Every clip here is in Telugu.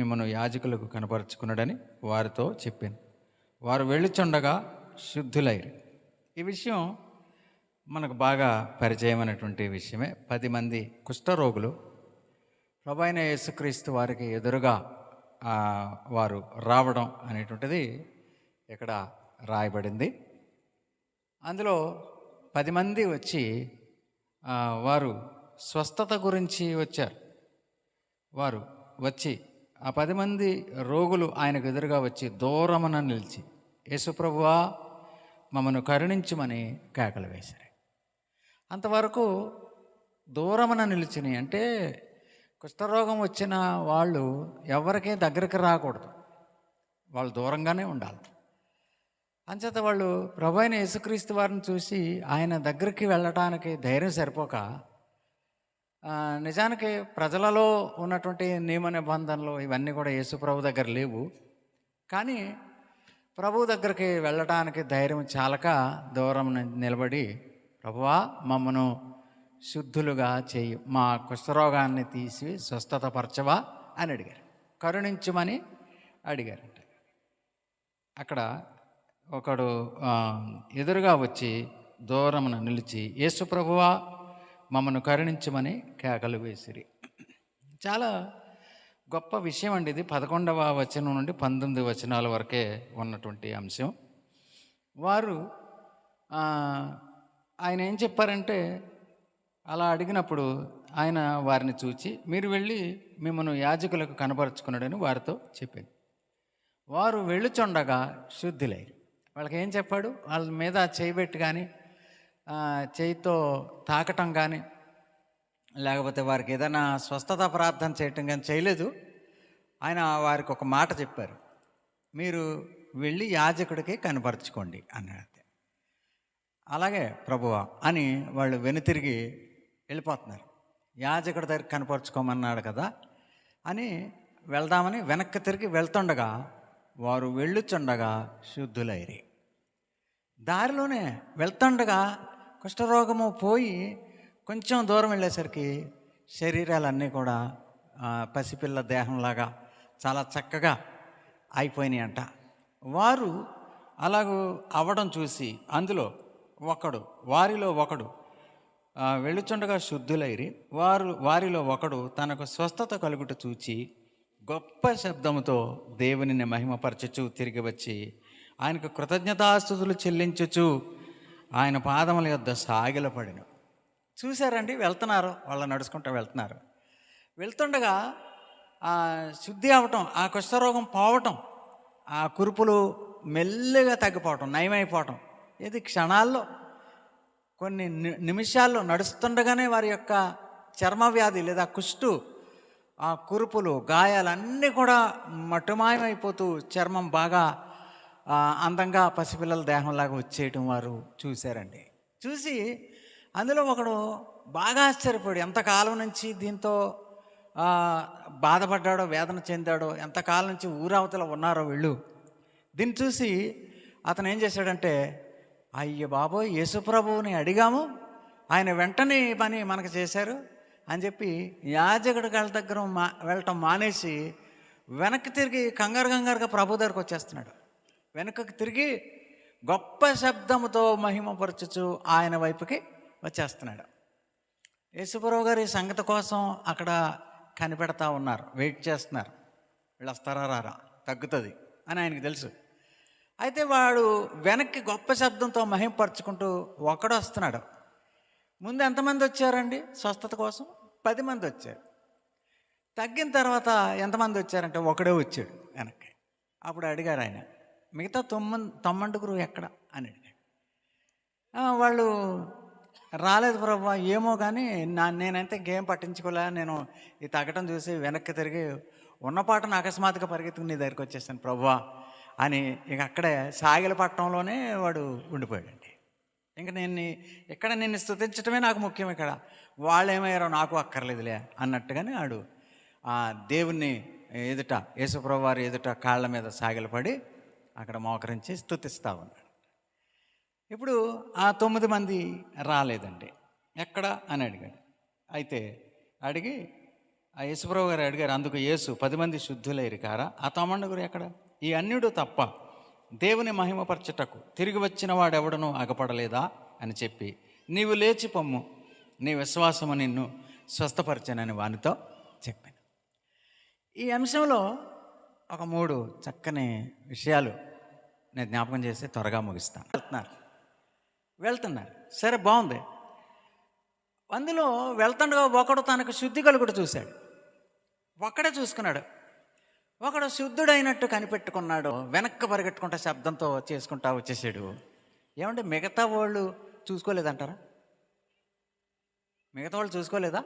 మిమ్మల్ని యాజకులకు కనపరుచుకున్నాడని వారితో చెప్పాను. వారు వెళ్ళుచుండగా శుద్ధులైరు. ఈ విషయం మనకు బాగా పరిచయమైనటువంటి విషయమే. పది మంది కుష్ఠరోగులు ప్రభైన యేసుక్రీస్తు వారికి ఎదురుగా వారు రావడం అనేటువంటిది ఇక్కడ రాయబడింది. అందులో పది మంది వచ్చి వారు స్వస్థత గురించి వచ్చారు. వారు వచ్చి ఆ పది మంది రోగులు ఆయనకు ఎదురుగా వచ్చి దూరమున నిలిచి యేసుప్రభువా మమ్మను కరుణించమని కేకలు వేశారు. అంతవరకు దూరమున నిలిచినాయి అంటే కుష్ఠరోగం వచ్చిన వాళ్ళు ఎవరికీ దగ్గరికి రాకూడదు. వాళ్ళు దూరంగానే ఉండాలి. అంచేత వాళ్ళు ప్రభు అయిన యేసుక్రీస్తు వారిని చూసి ఆయన దగ్గరికి వెళ్ళటానికి ధైర్యం సరిపోక నిజానికి ప్రజలలో ఉన్నటువంటి నియమ నిబంధనలు ఇవన్నీ కూడా యేసుప్రభు దగ్గర లేవు. కానీ ప్రభు దగ్గరికి వెళ్ళటానికి ధైర్యం చాలక దూరం నిలబడి ప్రభువా మమ్మను శుద్ధులుగా చేయి. మా కుష్ఠరోగాన్ని తీసి స్వస్థత పరచవా అని అడిగారు. కరుణించమని అడిగారంట. అక్కడ ఒకడు ఎదురుగా వచ్చి దూరమున నిలిచి యేసు ప్రభువా మమ్మను కరుణించమని కేకలు వేసిరి. చాలా గొప్ప విషయం అండి ఇది. పదకొండవ వచనం నుండి పంతొమ్మిది వచనాల వరకే ఉన్నటువంటి అంశం. వారు ఆయన ఏం చెప్పారంటే అలా అడిగినప్పుడు ఆయన వారిని చూచి మీరు వెళ్ళి మిమ్మల్ని యాజకులకు కనపరుచుకున్నాడని వారితో చెప్పింది వారు వెళ్ళుచుండగా శుద్ధులైరు వాళ్ళకి ఏం చెప్పాడు? వాళ్ళ మీద చేయబెట్టి కానీ చేయితో తాకటం కానీ లేకపోతే వారికి ఏదైనా స్వస్థత ప్రార్థన చేయటం కానీ చేయలేదు. ఆయన వారికి ఒక మాట చెప్పారు. మీరు వెళ్ళి యాజకుడికి కనపరుచుకోండి అన్నాడు అలాగే ప్రభువా అని వాళ్ళు వెనుతిరిగి వెళ్ళిపోతున్నారు. యాజకుడి దగ్గర కనపరుచుకోమన్నాడు కదా అని వెళ్దామని వెనక్కి తిరిగి వెళ్తుండగా వారు వెళ్ళుచుండగా శుద్ధులైరి. దారిలోనే వెళ్తుండగా కుష్ఠరోగము పోయి కొంచెం దూరం వెళ్ళేసరికి శరీరాలన్నీ కూడా పసిపిల్ల దేహంలాగా చాలా చక్కగా అయిపోయినాయి అంట వారు అలాగూ అవ్వడం చూసి అందులో ఒకడు వారిలో ఒకడు వెళ్ళుచుండగా శుద్ధులైరి. వారు వారిలో ఒకడు తనకు స్వస్థత కలుగుట చూచి గొప్ప శబ్దముతో దేవునిని మహిమపరచచ్చు తిరిగి వచ్చి ఆయనకు కృతజ్ఞతాస్తుతులు చెల్లించచ్చు ఆయన పాదముల యొద్ద సాగిలపడిను. చూశారండి? వెళ్తున్నారు. వాళ్ళు నడుచుకుంటూ వెళ్తున్నారు. వెళ్తుండగా ఆ శుద్ధి అవటం ఆ కుష్ఠరోగం పోవటం ఆ కురుపులు మెల్లగా తగ్గిపోవటం నయమైపోవటం ఇది క్షణాల్లో కొన్ని ని- నిమిషాల్లో నడుస్తుండగానే వారి యొక్క చర్మ వ్యాధి లేదా కుష్టు ఆ కురుపులు గాయాలన్నీ కూడా మటుమాయమైపోతూ చర్మం బాగా అందంగా పసిపిల్లల దేహంలాగా వచ్చేయటం వారు చూశారండి. చూసి అందులో ఒకడు బాగా ఆశ్చర్యపోయాడు. ఎంతకాలం నుంచి దీంతో బాధపడ్డాడో వేదన చెందాడో ఎంతకాలం నుంచి ఊరవతల ఉన్నారో వీళ్ళు. దీన్ని చూసి అతను ఏం చేశాడంటే అయ్య బాబోయ్ యేసుప్రభువుని అడిగాము. ఆయన వెంటనే పని మనకు చేశారు అని చెప్పి యాజకుడి గారి దగ్గర మా వెళ్ళటం మానేసి వెనక్కి తిరిగి కంగారు కంగారుగా ప్రభు దగ్గరకు వచ్చేస్తున్నాడు. వెనుకకు తిరిగి గొప్ప శబ్దముతో మహిమపరచుచు ఆయన వైపుకి వచ్చేస్తున్నాడు. యేసుప్రభు గారి సంగతి కోసం అక్కడ కనిపెడతా ఉన్నారు. వెయిట్ చేస్తున్నారు. వీళ్ళు వస్తారా రారా? తగ్గుతుంది అని ఆయనకు తెలుసు. అయితే వాడు వెనక్కి గొప్ప శబ్దంతో మహింపరుచుకుంటూ ఒకడు వస్తున్నాడు. ముందు ఎంతమంది వచ్చారండి? స్వస్థత కోసం పది మంది వచ్చారు. తగ్గిన తర్వాత ఎంతమంది వచ్చారంటే ఒకడే వచ్చాడు వెనక్కి. అప్పుడు అడిగారు ఆయన మిగతా తొమ్మిది తొమ్మండుగురు ఎక్కడ? అని అడిగాడు. వాళ్ళు రాలేదు ప్రభా ఏమో కానీ నా నేనైతే గేమ్ పట్టించుకోలే నేను ఈ తగ్గటం చూసి వెనక్కి తిరిగి ఉన్న పాటను అకస్మాత్తుగా పరిగెత్తుకుని నీ దగ్గరికి వచ్చేసాను ప్రభువా అని ఇక అక్కడే సాగిల పట్టణంలోనే వాడు ఉండిపోయాడండి. ఇంకా నేను ఇక్కడ నిన్ను స్థుతించడమే నాకు ముఖ్యం ఇక్కడ. వాళ్ళు ఏమయ్యారో నాకు అక్కర్లేదులే అన్నట్టుగానే వాడు ఆ దేవుణ్ణి ఎదుట యేసుప్రభు వారి ఎదుట కాళ్ళ మీద సాగిలపడి అక్కడ మోకరించి స్థుతిస్తా ఉన్నాడు. ఇప్పుడు ఆ తొమ్మిది మంది రాలేదండి. ఎక్కడ అని అడిగాడు. అయితే అడిగి ఆ యేసుప్రభు గారు అడిగారు అందుకు యేసు పది మంది శుద్ధులైరు కారా? ఆ తమండుగురు ఎక్కడ? ఈ అన్యుడు తప్ప దేవుని మహిమపరచుటకు తిరిగి వచ్చిన వాడెవడనూ అగపడలేదా? అని చెప్పి నీవు లేచి పొమ్ము నీ విశ్వాసము నిన్ను స్వస్థపరచనని వానితో చెప్పాను. ఈ అంశంలో ఒక మూడు చక్కని విషయాలు నేను జ్ఞాపకం చేస్తే త్వరగా ముగిస్తాను వెళ్తున్నారు. వెళ్తున్నారు. సరే బాగుంది. అందులో వెళ్తుండగా ఒకడు తనకు శుద్ధి కలుగుడు చూశాడు. ఒక్కడే చూసుకున్నాడు. ఒకడు శుద్ధుడైనట్టు కనిపెట్టుకున్నాడు. వెనక్కి పరిగెట్టుకుంటా శబ్దంతో చేసుకుంటా వచ్చేసాడు. ఏమంటే మిగతా వాళ్ళు చూసుకోలేదంటారా? మిగతా వాళ్ళు చూసుకోలేదా?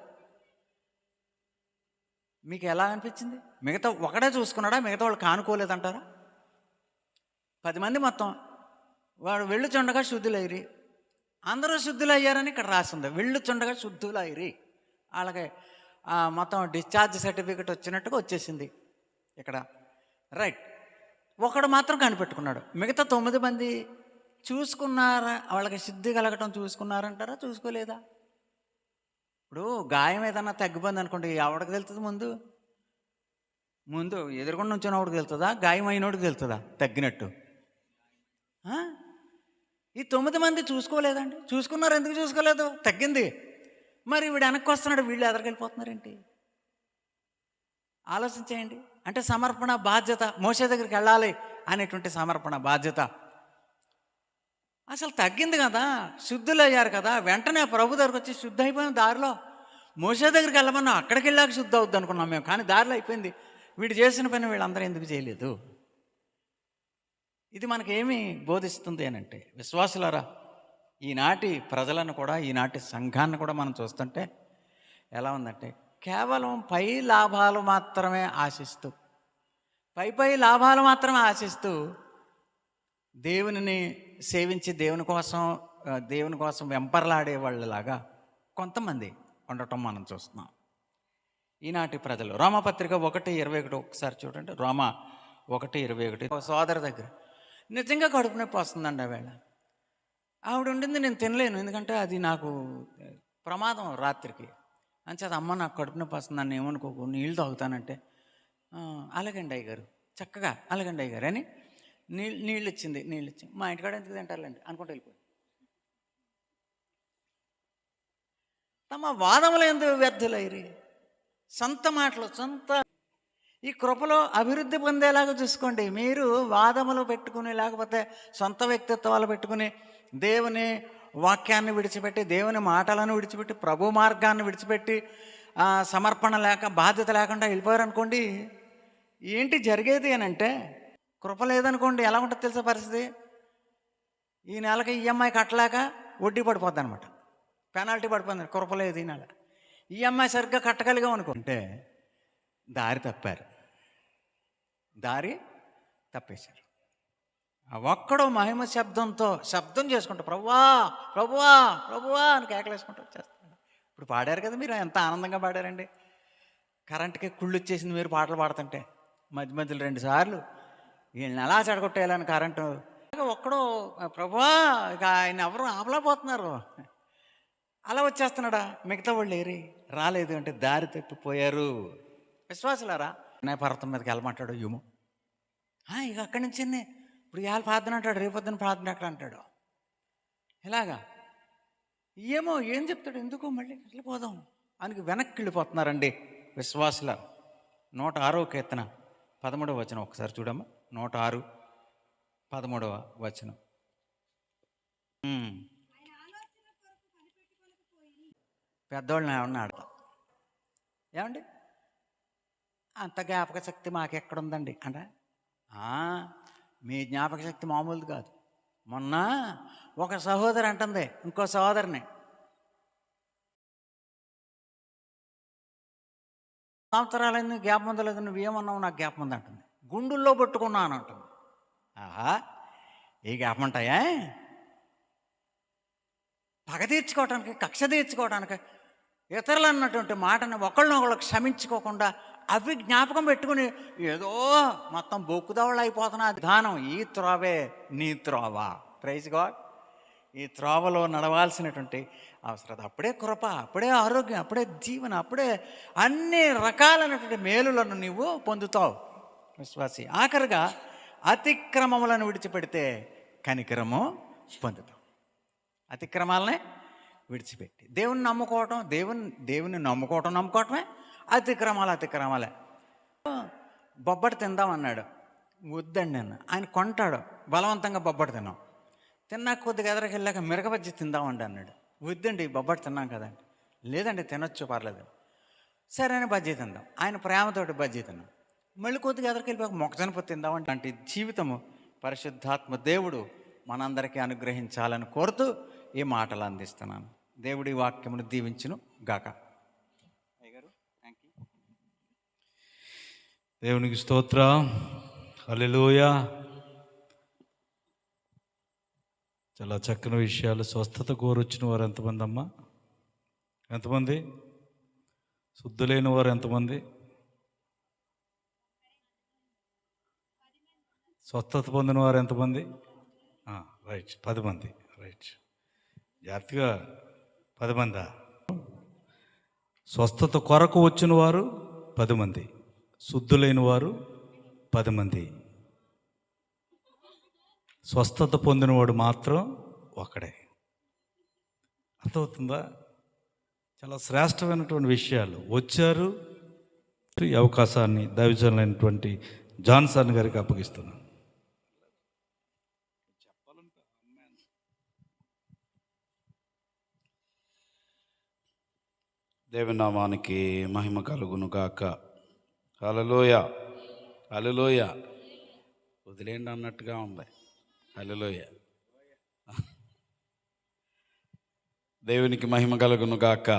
మీకు ఎలా అనిపించింది? మిగతా ఒకడే చూసుకున్నాడా? మిగతా వాళ్ళు కానుకోలేదంటారా? పది మంది మొత్తం. వాడు వెళ్ళుచుండగా శుద్ధులైరి అందరూ శుద్ధులయ్యారని ఇక్కడ రాసింది. వెళ్ళుచుండగా శుద్ధులైరి వాళ్ళకి మొత్తం డిశ్చార్జ్ సర్టిఫికెట్ వచ్చినట్టుగా వచ్చేసింది ఇక్కడ. రైట్. ఒకడు మాత్రం కనిపెట్టుకున్నాడు. మిగతా తొమ్మిది మంది చూసుకున్నారా? వాళ్ళకి సిద్ధి కలగటం చూసుకున్నారంటారా? చూసుకోలేదా? ఇప్పుడు గాయం ఏదన్నా తగ్గిపోయింది అనుకోండి ఎవడికి తెలుస్తుంది ముందు? ముందు ఎదురుకుండా నుంచిన వాడికి తెలుతుందా గాయం అయినోడికి తెలుతుందా తగ్గినట్టు. ఈ తొమ్మిది మంది చూసుకోలేదండి. చూసుకున్నారు ఎందుకు చూసుకోలేదు? తగ్గింది. మరి వీడు వెనక్కి వస్తున్నాడు వీళ్ళు ఎదరికెళ్ళిపోతున్నారేంటి ఆలోచించేయండి. అంటే సమర్పణ బాధ్యత మోసే దగ్గరికి వెళ్ళాలి అనేటువంటి సమర్పణ బాధ్యత. అసలు తగ్గింది కదా శుద్ధులు అయ్యారు కదా వెంటనే ప్రభు దగ్గరకు వచ్చి శుద్ధి అయిపోయింది దారిలో మోసే దగ్గరికి వెళ్ళమన్నా అక్కడికి వెళ్ళాక శుద్ధి అవుద్ది అనుకున్నాం మేము కానీ దారిలో అయిపోయింది. వీడు చేసిన పని వీళ్ళందరూ ఎందుకు చేయలేదు? ఇది మనకేమి బోధిస్తుంది అని అంటే విశ్వాసులారా ఈనాటి ప్రజలను కూడా ఈనాటి సంఘాన్ని కూడా మనం చూస్తుంటే ఎలా ఉందంటే కేవలం పై లాభాలు మాత్రమే ఆశిస్తూ పై పై లాభాలు మాత్రమే ఆశిస్తూ దేవునిని సేవించి దేవుని కోసం దేవుని కోసం వెంపర్లాడే వాళ్ళలాగా కొంతమంది ఉండటం మనం చూస్తున్నాం. ఈనాటి ప్రజలు రోమపత్రిక ఒకటి ఇరవై ఒకటి ఒకసారి చూడండి రోమ ఒకటి ఇరవై ఒకటి సోదరు దగ్గర నిజంగా కడుపు నొప్పి వస్తుందండి ఆ వేళ. ఆవిడ ఉండింది నేను తినలేను ఎందుకంటే అది నాకు ప్రమాదం రాత్రికి. అని అమ్మ నాకు కడుపు నొప్పి వస్తుంది నన్ను ఏమనుకోకు నీళ్ళు తాగుతానంటే. అలాగండి అయ్యగారు చక్కగా అలాగండి అయ్య గారు అని నీళ్ళు నీళ్ళు ఇచ్చింది నీళ్ళు ఇచ్చింది మా ఇంటికాడ ఎందుకు తింటారులేండి అనుకుంటూ వెళ్ళిపోయి తమ వాదములు ఎందుకు వ్యర్థులైరి. సొంత మాటలు సొంత ఈ కృపలో అభివృద్ధి పొందేలాగా చూసుకోండి. మీరు వాదములు పెట్టుకుని లేకపోతే సొంత వ్యక్తిత్వాలు పెట్టుకుని దేవుని వాక్యాన్ని విడిచిపెట్టి దేవుని మాటలను విడిచిపెట్టి ప్రభు మార్గాన్ని విడిచిపెట్టి సమర్పణ లేక బాధ్యత లేకుండా వెళ్ళిపోయారనుకోండి ఏంటి జరిగేది అని అంటే కృప లేదనుకోండి ఎలా ఉంటుంది తెలిసే పరిస్థితి? ఈ నెలకి ఈఎంఐ కట్టలేక వడ్డీ పడిపోద్ది అనమాట పెనాల్టీ పడిపోతుంది కృప లేదు ఈ నెల. ఈఎంఐ సరిగ్గా కట్టగలిగాం అనుకుంటే దారి తప్పారు. దారి తప్పేశారు. ఆ ఒక్కడో మహిమ శబ్దంతో శబ్దం చేసుకుంటా ప్రభువా ప్రభువా ప్రభువా అని కేకలేసుకుంటూ వచ్చేస్తాడు ఇప్పుడు పాడారు కదా మీరు ఎంత ఆనందంగా పాడారండి. కరెంట్కి కుళ్ళు వచ్చేసింది మీరు పాటలు పాడుతుంటే మధ్య మధ్యలో రెండు సార్లు. వీళ్ళని ఎలా చెడగొట్టేయాలని కరెంటు? ఒక్కడో ప్రభువా ఇక ఆయన ఎవరు ఆపలేకపోతున్నారు. అలా వచ్చేస్తున్నాడా? మిగతా వాళ్ళు ఏరి రాలేదు అంటే దారి తప్పిపోయారు. విశ్వాసులారా? వినయ పర్వతం మీదకి వెళ్ళమంటాడు యుము ఇక అక్కడి నుంచి ఇప్పుడు ఇవాళ ప్రార్థన అంటాడు రేపొద్దున ప్రార్థన ఎక్కడ అంటాడు. ఎలాగా? ఏమో ఏం చెప్తాడు? ఎందుకు మళ్ళీ వెళ్ళిపోదాం. అని వెనక్కి వెళ్ళిపోతున్నారండి విశ్వాసుల నూట ఆరో కీర్తన పదమూడవ వచనం. ఒకసారి చూడమ్మా. నూట ఆరు పదమూడవ వచనం. పెద్దవాళ్ళని పెద్దోళ్ళని ఏమన్నా ఆడతాం. ఏమండి? అంత జ్ఞాపక శక్తి మాకెక్కడుందండి? అంటే. మీ జ్ఞాపక శక్తి మామూలుది కాదు. మొన్న ఒక సహోదరి అంటుంది ఇంకో సహోదరిని. సంవత్సరాలన్నీ గ్యాప్ ఉందలేదు నువ్వు ఏమన్నావు నాకు జ్ఞాపం ఉంది అంటుంది. గుండుల్లో పట్టుకున్నాను అంటుంది. ఆహా ఏ గ్యాప్ ఉంటాయా? పగ తీర్చుకోవటానికి కక్ష తీర్చుకోవటానికి ఇతరులు అన్నటువంటి మాటని ఒకళ్ళనొకళ్ళు క్షమించుకోకుండా అవి జ్ఞాపకం పెట్టుకుని ఏదో మొత్తం బొక్కుదవళ్ళు అయిపోతున్న విధానం ఈ త్రోవే నీ త్రోవ. ప్రైజ్ గాడ్ ఈ త్రోవలో నడవాల్సినటువంటి అవసరం. అప్పుడే కృప అప్పుడే ఆరోగ్యం అప్పుడే జీవన అప్పుడే అన్ని రకాలైనటువంటి మేలులను నీవు పొందుతావు. విశ్వాసి ఆఖరిగా అతిక్రమములను విడిచిపెడితే కనికరము పొందుతావు. అతిక్రమాలనే విడిచిపెట్టి. దేవుని నమ్ముకోవటం దేవుని దేవుని నమ్ముకోవటం నమ్ముకోవటమే. అతిక్రమాలు అతిక్రమాలే. బొబ్బటి తిందామన్నాడు వద్దండి అన్న ఆయన కొంటాడు. బలవంతంగా బొబ్బడి తిన్నాం. తిన్నాక కొద్దిగా ఎదరికి వెళ్ళాక మిరగబజ్జి తిందామండి అన్నాడు. వద్దండి బొబ్బటి తిన్నాం కదండి. లేదండి తినొచ్చు పర్లేదు. సరే అని బజ్జీ తిందాం. ఆయన ప్రేమతోటి బజ్జీ తిన్నాం. మళ్ళీ కొద్దిగా ఎదరికి వెళ్ళిపోయాక మొక్కజనప తిందామంటే అంటే జీవితము పరిశుద్ధాత్మ దేవుడు మనందరికీ అనుగ్రహించాలని కోరుతూ ఈ మాటలు అందిస్తున్నాను. దేవుడి వాక్యమును దీవించును గాక దేవునికి స్తోత్ర. అల్లెలోయ చాలా చక్కని విషయాలు. స్వస్థత కోరొచ్చిన వారు ఎంతమంది అమ్మా ఎంతమంది? శుద్ధులైన వారు ఎంతమంది? స్వస్థత పొందిన వారు ఎంతమంది? రైట్. పది మంది రైట్. జాగ్రత్తగా పది మందా స్వస్థత కొరకు వచ్చిన వారు పది మంది శుద్ధులైన వారు పది మంది స్వస్థత పొందినవాడు మాత్రం ఒకడే అర్థమవుతుందా? చాలా శ్రేష్టమైనటువంటి విషయాలు. వచ్చారు ఈ అవకాశాన్ని దైవజనులైనటువంటి జాన్సన్ గారికి అప్పగిస్తున్నాను. దేవనామానికి మహిమ కలుగును గాక. అలలోయ అలలోయ వదిలేండి అన్నట్టుగా ఉంది. అలలోయ దేవునికి మహిమ కలుగును గాక.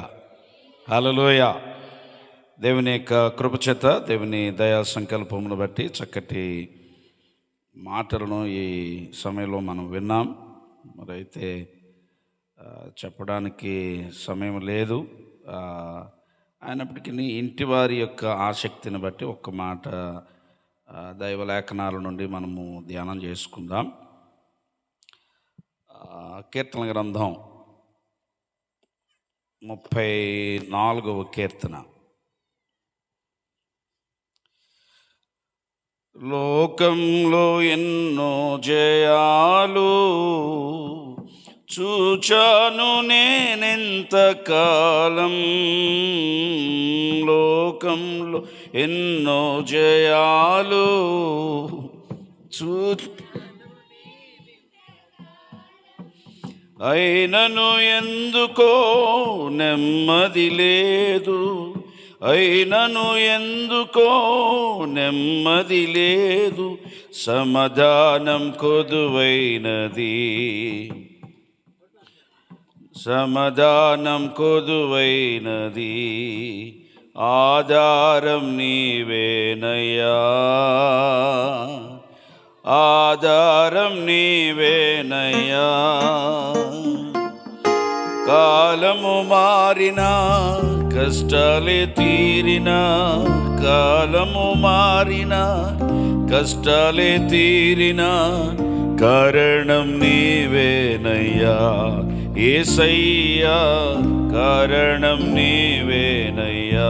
అలలోయ దేవుని యొక్క కృపచేత దేవుని దయా సంకల్పమును బట్టి చక్కటి మాటలను ఈ సమయంలో మనం విన్నాం. మరైతే చెప్పడానికి సమయం లేదు. అయినప్పటికీ ఇంటి వారి యొక్క ఆసక్తిని బట్టి ఒక్క మాట దైవలేఖనాల దైవ లేఖనాల నుండి మనము ధ్యానం చేసుకుందాం. కీర్తన గ్రంథం ముప్పై నాలుగవ కీర్తన. లోకంలో ఎన్నో జయాలు చూచాను నేనెంత కాలం లోకంలో ఎన్నో జయాలు చూ అయినను ఎందుకో నెమ్మది లేదు. అయినను ఎందుకో నెమ్మది లేదు. సమాధానం కొదువైనది. సమాధానం కొదువైనది. ఆధారం నీవేనయ్యా. ఆధారం నీవేనయ్యా. కాలము మారినా కష్టాలే తీరినా కాలము మారినా కష్టాలే తీరినా కారణం నీవేనయ్యా. ఏసయ్యా కారణం నీవేనయ్యా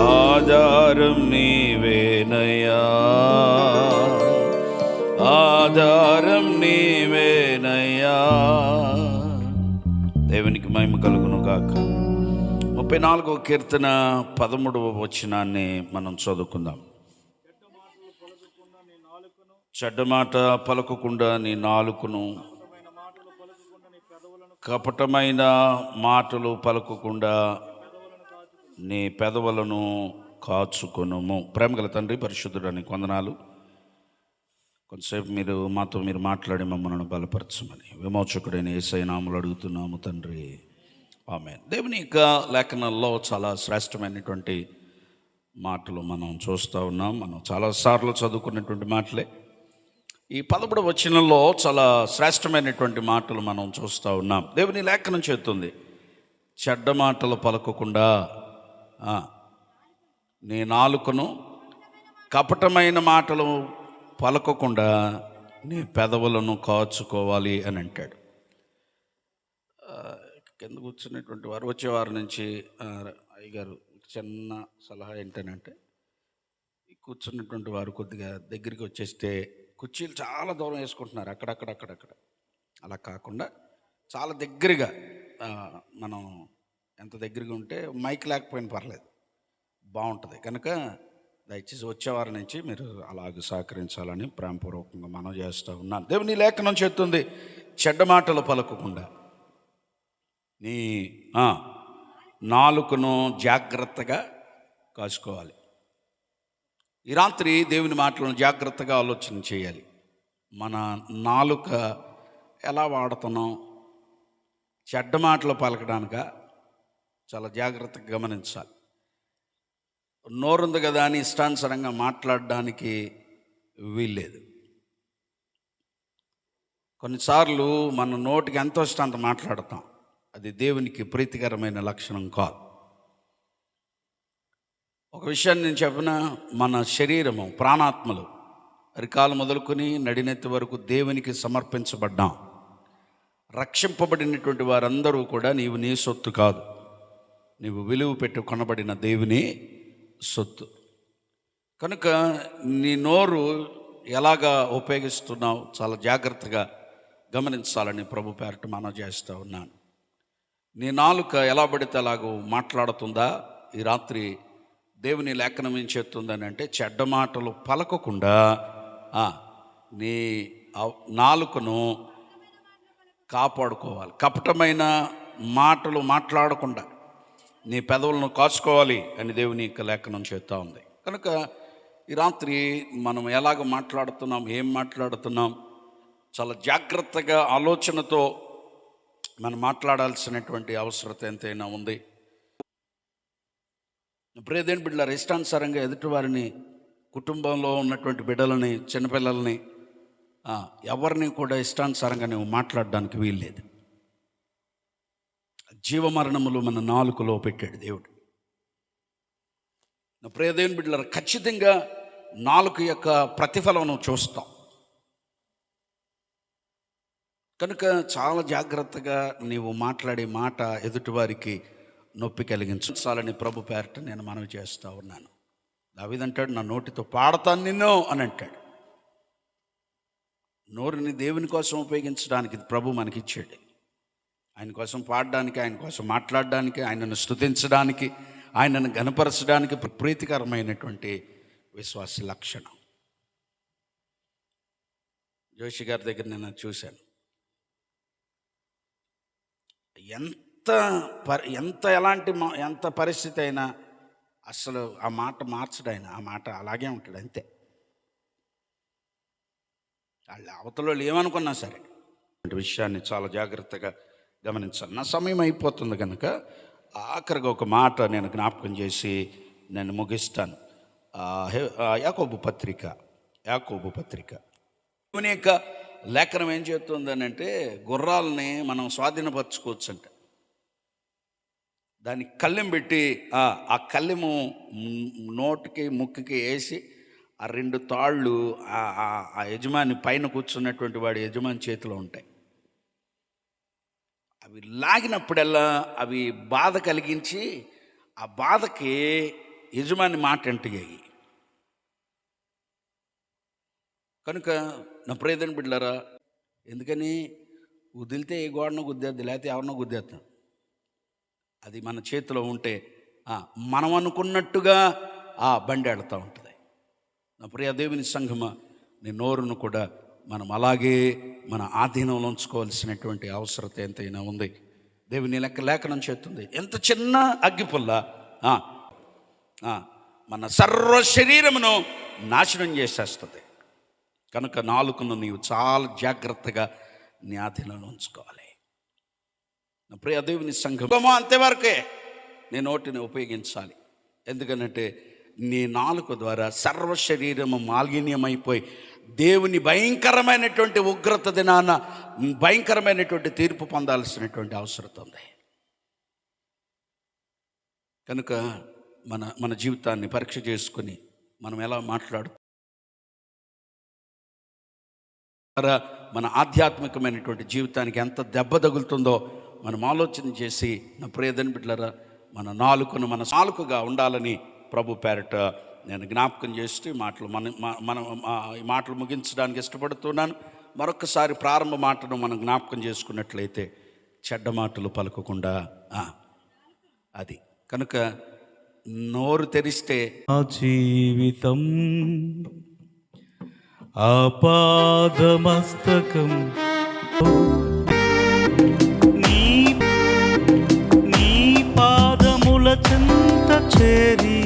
ఆధారం నీవేనయ్యా. ఆధారం నీవేనయ్యా. దేవునికి మహిమ కలుగును గాక. ముప్పై నాలుగో కీర్తన పదమూడవ వచనాన్ని మనం చదువుకుందాం. చెడ్డ మాట పలకకుండా నీ నాలుకను కపటమైన మాటలు పలకకుండా నీ పెదవులను కాచుకొనుము. ప్రేమగల తండ్రి పరిశుద్ధుడని కొందనాలు కొంతసేపు మీరు మాతో మీరు మాట్లాడి మమ్మల్ని బలపరచమని విమోచకుడైన ఏసైనాములు అడుగుతున్నాము తండ్రి. ఆమె దేవుని యొక్క లేఖనాల్లో చాలా శ్రేష్టమైనటువంటి మాటలు మనం చూస్తూ ఉన్నాం. మనం చాలాసార్లు చదువుకున్నటువంటి మాటలే. ఈ పదమూడు వచనంలో చాలా శ్రేష్టమైనటువంటి మాటలు మనం చూస్తూ ఉన్నాం. దేవుని లేఖనం చేస్తుంది చెడ్డ మాటలు పలకకుండా నీ నాలుకను కపటమైన మాటలు పలకకుండా నీ పెదవులను కాచుకోవాలి అని అంటాడు. కింద కూర్చున్నటువంటి వారు వచ్చేవారి నుంచి అయ్యగారు చిన్న సలహా ఏంటనంటే ఈ కూర్చున్నటువంటి వారు కొద్దిగా దగ్గరికి వచ్చేస్తే కుర్చీలు చాలా దూరం వేసుకుంటున్నారు అక్కడక్కడ అక్కడక్కడ అలా కాకుండా చాలా దగ్గరగా మనం ఎంత దగ్గరగా ఉంటే మైక్ లేకపోయినా పర్లేదు బాగుంటుంది. కనుక దయచేసి వచ్చేవారి నుంచి మీరు అలాగ సహకరించాలని ప్రేమపూర్వకంగా మనం చేస్తూ ఉన్నాను దేవుని లేఖనం చెప్తుంది చెడ్డ మాటలు పలకకుండా. నీ నాలుకను జాగ్రత్తగా కాచుకోవాలి ఈ రాత్రి దేవుని మాటలను జాగ్రత్తగా ఆలోచన చేయాలి. మన నాలుక ఎలా వాడుతున్నాం? చెడ్డ మాటలు పలకడానిక? చాలా జాగ్రత్తగా గమనించాలి. నోరుంది కదా అని ఇష్టానుసరంగా మాట్లాడడానికి వీల్లేదు. కొన్నిసార్లు మన నోటికి ఎంతో ఇష్టాంత అంత మాట్లాడతాం. అది దేవునికి ప్రీతికరమైన లక్షణం కాదు. ఒక విషయాన్ని నేను చెప్పిన? మన శరీరము ప్రాణాత్మలు. అరికాలు మొదలుకొని నడినెత్తి వరకు దేవునికి సమర్పించబడ్డాం. రక్షింపబడినటువంటి వారందరూ కూడా నీవు నీ సొత్తు కాదు. నీవు విలువ పెట్టి కొనబడిన దేవుని సొత్తు. కనుక నీ నోరు ఎలాగా ఉపయోగిస్తున్నావు? చాలా జాగ్రత్తగా గమనించాలని ప్రభు పేరట మనం చేస్తూ ఉన్నాను. నీ నాలుక ఎలా పడితే అలాగూ మాట్లాడుతుందా? ఈ రాత్రి దేవుని లేఖనం ఏం చెప్తుందని అంటే చెడ్డ మాటలు పలకకుండా నీ నాలుకను కాపాడుకోవాలి. కపటమైన మాటలు మాట్లాడకుండా నీ పెదవులను కాచుకోవాలి అని దేవుని యొక్క లేఖనం చేస్తూ ఉంది. కనుక ఈ రాత్రి మనం ఎలాగ మాట్లాడుతున్నాం ఏం మాట్లాడుతున్నాం చాలా జాగ్రత్తగా ఆలోచనతో మనం మాట్లాడాల్సినటువంటి అవసరత ఎంతైనా ఉంది. ప్రేదేని బిడ్డలారు ఇష్టానుసారంగా ఎదుటి వారిని కుటుంబంలో ఉన్నటువంటి బిడ్డలని చిన్నపిల్లల్ని ఎవరిని కూడా ఇష్టానుసారంగా నువ్వు మాట్లాడడానికి వీల్లేదు. జీవమరణములు మన నాలుకలో పెట్టాడు దేవుడు. నా ప్రియదేవుని బిడ్డలారు ఖచ్చితంగా నాలుక యొక్క ప్రతిఫలం నువ్వు కనుక చాలా జాగ్రత్తగా నీవు మాట్లాడే మాట ఎదుటివారికి నొప్పి కలిగించాలని ప్రభు పేరట నేను మనవి చేస్తూ ఉన్నాను. దావిదంటాడు నా నోటితో పాడతాను నిన్ను అని అంటాడు. నోరుని దేవుని కోసం ఉపయోగించడానికి ప్రభు మనకిచ్చాడు. ఆయన కోసం పాడడానికి ఆయన కోసం మాట్లాడడానికి ఆయనను స్థుతించడానికి ఆయనను గనపరచడానికి ప్రీతికరమైనటువంటి విశ్వాస లక్షణం. జోషి గారి దగ్గర నేను చూశాను. ఎంత పరి ఎంత ఎలాంటి మా- ఎంత పరిస్థితి అయినా అసలు ఆ మాట మార్చడు ఆయన. ఆ మాట అలాగే ఉంటాడు అంతే. వాళ్ళు అవతల వాళ్ళు ఏమనుకున్నా సరే అటువంటి విషయాన్ని చాలా జాగ్రత్తగా గమనించాలి. నా సమయం అయిపోతుంది కనుక ఆఖరిగా ఒక మాట నేను జ్ఞాపకం చేసి నేను ముగిస్తాను. యాకోబు పత్రిక యాకోబు పత్రిక. దేవుని యొక్క లేఖనం ఏం చెప్తుందని అంటే గుర్రాలని మనం స్వాధీనపరచుకోవచ్చు అంటే దాన్ని కళ్ళెం పెట్టి ఆ, కళ్ళెము నోటికి ముక్కుకి వేసి ఆ రెండు తాళ్ళు ఆ- యజమాని పైన కూర్చున్నటువంటి వాడి యజమాని చేతిలో ఉంటాయి. అవి లాగినప్పుడల్లా అవి బాధ కలిగించి ఆ బాధకి యజమాని మాట అంటుగాయి. కనుక నా ప్రేదని బిడ్డలారా ఎందుకని? వదిలితే ఏ గోడను గుద్దేద్ది లేకపోతే ఎవరినో గుద్దేస్తాను అది మన చేతిలో ఉంటే మనం అనుకున్నట్టుగా ఆ బండి ఆడుతూ ఉంటుంది. నా ప్రియ దేవుని సంఘమ నీ నోరును కూడా మనం అలాగే మన ఆధీనంలో ఉంచుకోవాల్సినటువంటి అవసరత ఎంతైనా ఉంది. దేవుని లెక్క లేఖనం చేస్తుంది ఎంత చిన్న అగ్గిపుల్ల మన సర్వ శరీరమును నాశనం చేసేస్తుంది. కనుక నాలుకను నీవు చాలా జాగ్రత్తగా నీ ఆధీనంలో ఉంచుకోవాలి. నా ప్రియ దేవుని సంఘం అంతేవరకే? నీ నోటిని ఉపయోగించాలి. ఎందుకనంటే నీ నాలుక ద్వారా సర్వ శరీరము మాలిన్యమైపోయి దేవుని భయంకరమైనటువంటి ఉగ్రత దినాన భయంకరమైనటువంటి తీర్పు పొందాల్సినటువంటి అవసరం ఉంది. కనుక మన మన జీవితాన్ని పరీక్ష చేసుకుని మనం ఎలా మాట్లాడు మన ఆధ్యాత్మికమైనటువంటి జీవితానికి ఎంత దెబ్బ తగులుతుందో మనం ఆలోచన చేసి నా ప్రియదని బిడ్డలరా మన నాలుకను మన నాలుకగా ఉండాలని ప్రభు పేరట నేను జ్ఞాపకం చేస్తూ ఈ మాటలు మన మనం ఈ మాటలు ముగించడానికి ఇష్టపడుతున్నాను. మరొకసారి ప్రారంభ మాటను మనం జ్ఞాపకం చేసుకున్నట్లయితే చెడ్డ మాటలు పలకకుండా అది. కనుక నోరు తెరిస్తే ఆ జీవితం ఆపాదమస్తకం. చేరి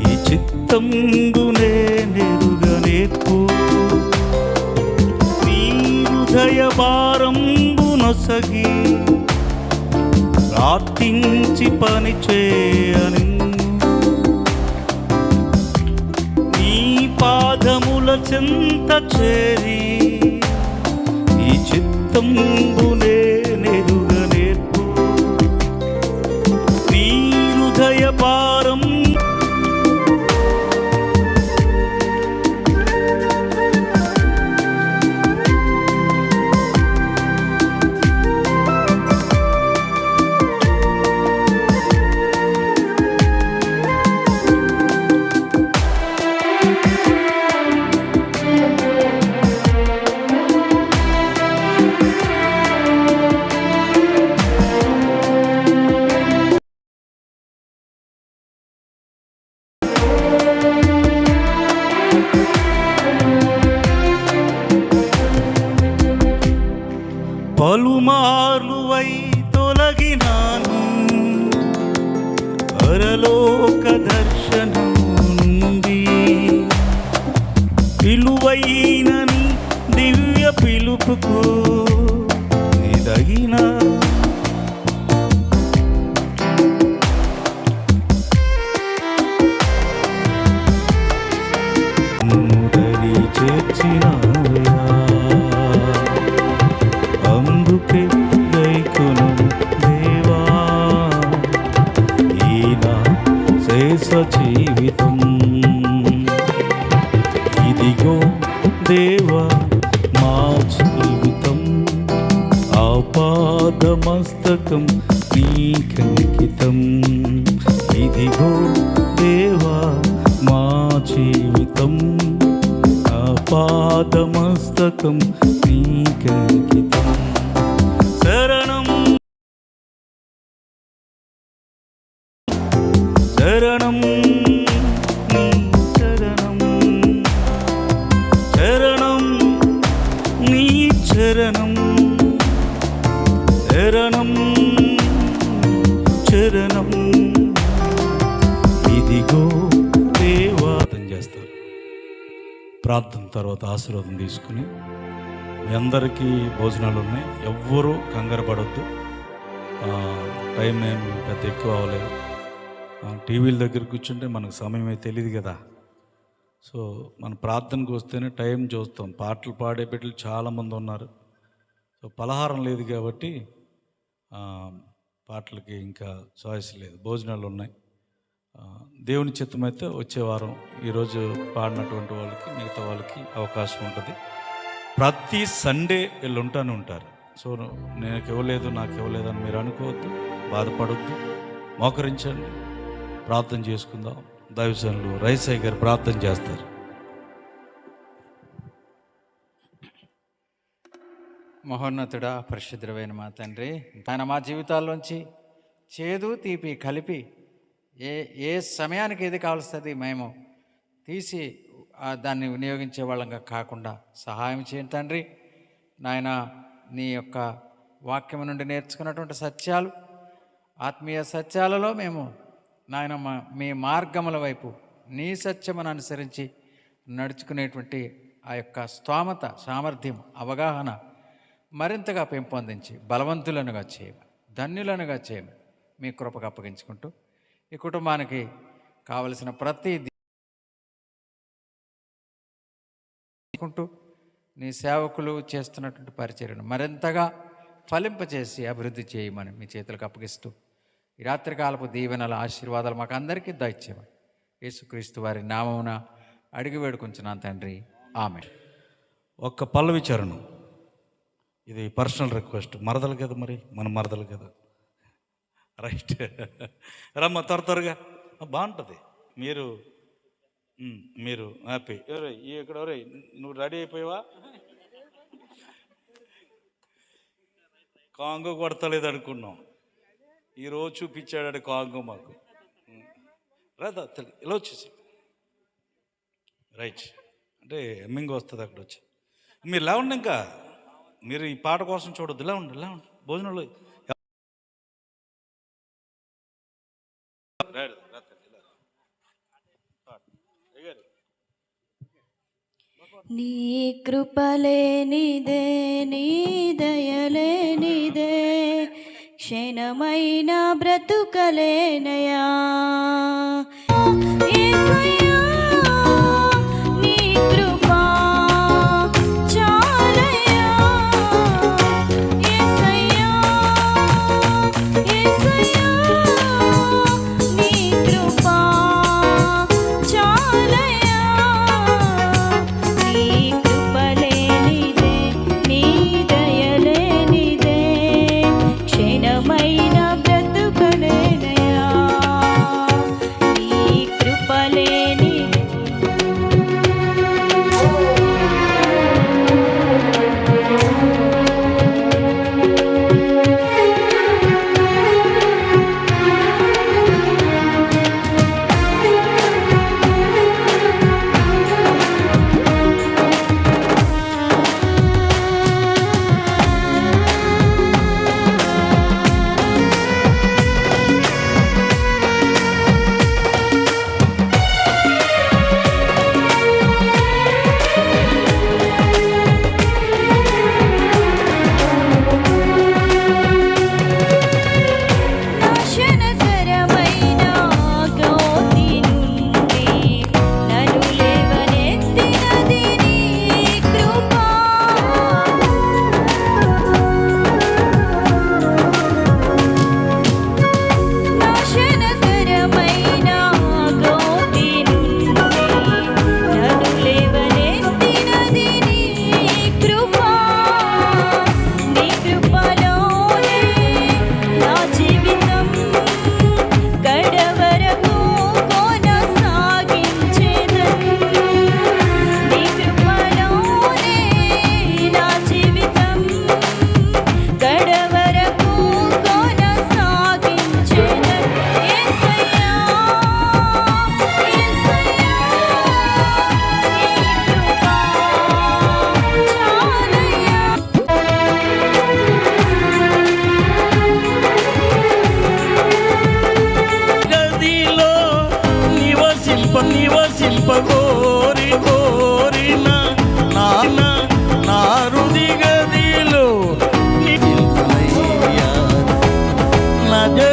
ఈ చిత్తంబునే నెరుగనేర్పు నీ హృదయ భారంబునొసగి ప్రార్థించి పని చేయని. నీ పాదముల చెంత చేరి ఈ చిత్తంబునే పిలువైనని దివ్య పిలుపుకు నిదగిన. ముదరి చేర్చినవయా అందుకే దైకును దేవా ఈన శేష జీవితం പാട്ടും നീ കേൾക്കിതാ. ശരണം. ശരണം. ചരണം ചരണം ചരണം ప్రార్థన తర్వాత ఆశీర్వాదం తీసుకుని మీ అందరికీ భోజనాలు ఉన్నాయి. ఎవ్వరూ కంగారు పడవద్దు టైం ఏం పెద్ద ఎక్కువ అవ్వలేదు. టీవీల దగ్గర కూర్చుంటే మనకు సమయం అయితే తెలియదు కదా. సో మన ప్రార్థనకు వస్తేనే టైం చూస్తాం. పాటలు పాడే బిడ్డలు చాలామంది ఉన్నారు. సో పలహారం లేదు కాబట్టి పాటలకి ఇంకా చాయిస్ లేదు. భోజనాలు ఉన్నాయి. దేవుని చిత్తమైతే వచ్చే వారం ఈరోజు పాడినటువంటి వాళ్ళకి మిగతా వాళ్ళకి అవకాశం ఉంటుంది. ప్రతి సండే వీళ్ళు ఉంటాను ఉంటారు. సో నేను ఇవ్వలేదు నాకు ఇవ్వలేదు అని మీరు అనుకోవద్దు బాధపడొద్దు. మోకరించండి. ప్రార్థన చేసుకుందాం. దైవజనులు రైసయ్య గారు ప్రార్థన చేస్తారు. మహోన్నతుడా పరిశుద్ధమైన మా తండ్రి తన మా జీవితాల్లోంచి చేదు తీపి కలిపి ఏ ఏ సమయానికి ఏది కావలస్తుంది మేము తీసి దాన్ని వినియోగించే వాళ్ళంగా కాకుండా సహాయం చేయండి తండ్రి. నాయన నీ యొక్క వాక్యం నుండి నేర్చుకున్నటువంటి సత్యాలు ఆత్మీయ సత్యాలలో మేము నాయన మా- మీ మార్గముల వైపు నీ సత్యమును అనుసరించి నడుచుకునేటువంటి ఆ యొక్క స్తోమత సామర్థ్యం అవగాహన మరింతగా పెంపొందించి బలవంతులనుగా చేయము ధన్యులనుగా చేయము మీ కృపకు అప్పగించుకుంటూ ఈ కుటుంబానికి కావలసిన ప్రతి నీ సేవకులు చేస్తున్నటువంటి పరిచర్యను మరింతగా ఫలింపచేసి అభివృద్ధి చేయమని మీ చేతులకు అప్పగిస్తూ ఈ రాత్రికాలపు దీవెనల ఆశీర్వాదాలు మాకు అందరికీ దయచేయమని యేసుక్రీస్తు వారి నామమున అడిగి వేడుకుంటున్నాను తండ్రి. ఆమె ఒక్క పల్లవి చరణం. ఇది పర్సనల్ రిక్వెస్ట్. మరదలు కదా మరి? మన మరదలు కదా. రైట్. రమ్మ త్వర త్వరగా. బాగుంటుంది. మీరు మీరు హ్యాపీ. ఎవరై ఇక్కడ ఎవరే? నువ్వు రెడీ అయిపోయావా? కాంగో కొడతలేదు అనుకున్నాం. ఈరోజు చూపించాడు కాంగో మాకు. రాదా ఇలా వచ్చేసి. రైట్. అంటే ఎమ్మింగ్ వస్తుంది అక్కడ వచ్చి. మీరు లేవండి ఇంకా. మీరు ఈ పాట కోసం చూడొద్దు. లేవండి లేవండి. భోజనంలో నీ కృపలేనిదే నీ దయలేనిదే క్షణమైన బ్రతుకలేనయా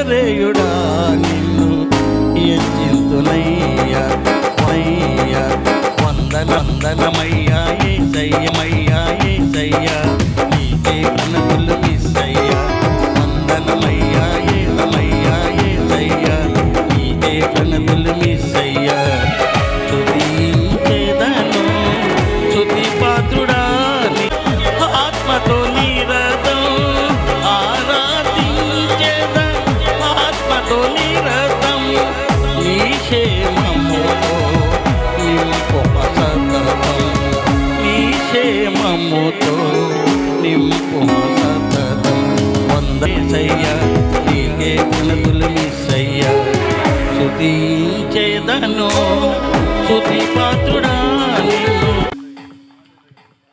ഹൃദയുടാ